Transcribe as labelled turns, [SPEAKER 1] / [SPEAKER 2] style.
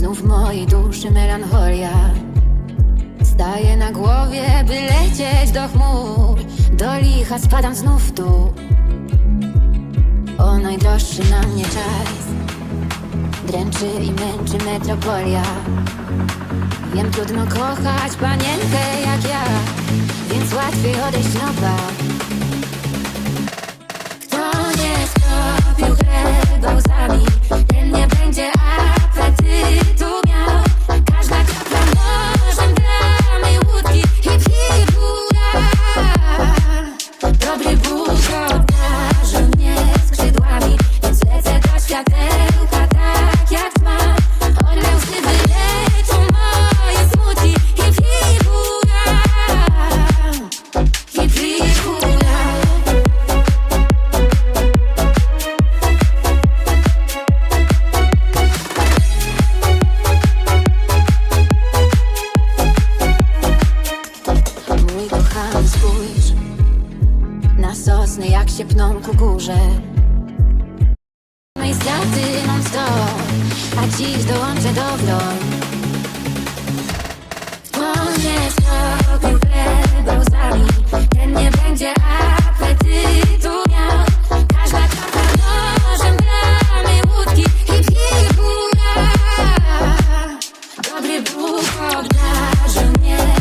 [SPEAKER 1] Znów w mojej duszy melancholia. Staję na głowie, by lecieć do chmur. Do licha spadam znów tu. O najdroższy na mnie czas. Dręczy i męczy metropolia. Wiem, trudno kochać panienkę jak ja Więc łatwiej odejść nowa Kto oczami kochany spójrz Na sosny jak się pną ku górze. Mej straty non stop A dziś dołączę do w wlon Płonie spokój chleba łzami Ten nie będzie apetytu miał. Każda kapa nożem bramy łódki i piegura Dobry Bóg obdarzył mnie.